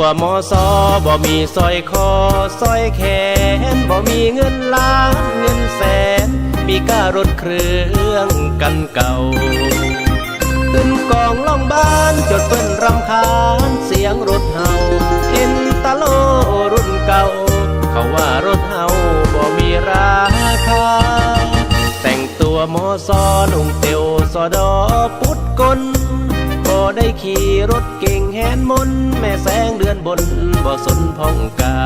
ตัวมอซอบ่มีสร้อยคอสร้อยแขนบ่มีเงินล้านเงินแสน มีก้ารถเครื่องกันเก่าขึ้นกองล่องบ้านจดเปิ้นรำคาญเสียงรถเฮาเห็นตะโลรุ่นเก่า เขาว่ารถเฮาบ่มีราคา แต่งตัวมอซอนุ่งเตียวสอดอปุดกลบ่ ได้ขี่รถเก่งแฮนมน แม่แสงเดือนบนบ่สนพ้องกา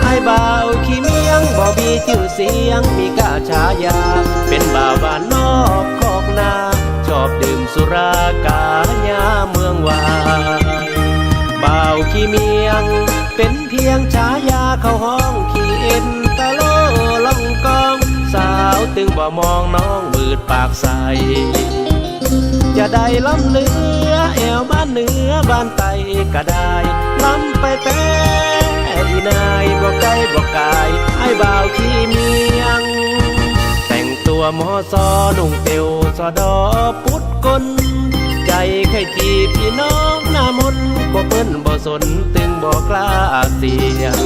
ไอ้บ่าวขี้เมียงบ่มีชื่อเสียงมีกาฉายา เป็นบ่าวบ้านนอกคอกนา ชอบดื่มสุรากาญาเมืองวายบ่าวขี้เมียง เป็นเพียงฉายาเข้าห้องขี้เอ็นตะโลล่องกอง สาวตึงบ่มองน้องบืดปากใส จะได้ล้ำเหลือแอวบ้านเหนือบ้านไตก็ได้ล้ำไปแต่อีนายบ่ไกลบ่กายไอ้บ่าวขี้เมียง แต่งตัวหมอซอนุ่งเตียวสอดอปุดกลใจใครจีบพี่น้องหน้ามนต์บ่เปิ้นบ่สนตึงบ่กล้าเสียง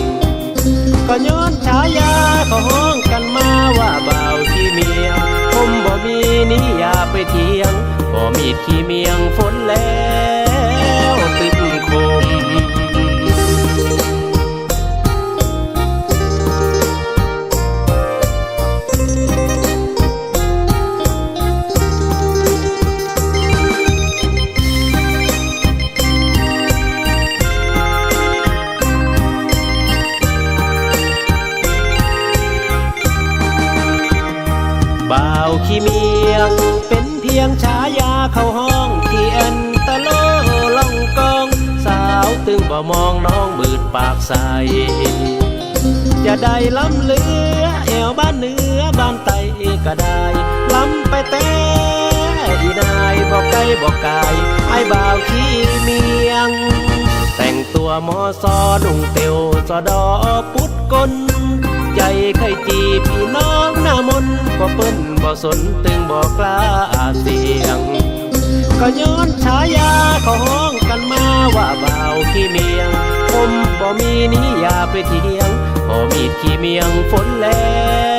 ก็ย้อนฉายาก็ห้องกันมาว่า่มีที่เมียงฝนแล้วตึกคมบ่าวขี้เมียงเป็น พียงฉายาเข้าห้องที่แอนตะโลล่องกอง สาวตึงบ่มองน้องบืดปากใส จะได้ล้ำเหลือแอวบ้านเหนือบ้านไตก็ได้ล้ำไปแต่ดีนายบอกไกลบอกกายไอ้บ่าวขี้เมียง แต่งตัวมอซอนุ่งเตียวสอดอปุดกล ใจใคยจีบพี่น้องหน้ามนต์บ่เปิ้นบ่สนตึงบ่กล้าเสียง ก็ย้อนฉายาเขาห้องกันมาว่าบ่าวขี้เมียงผมบ่มีนิยาไปเที่ยงพอมีขี้เมียงฝนแล้ว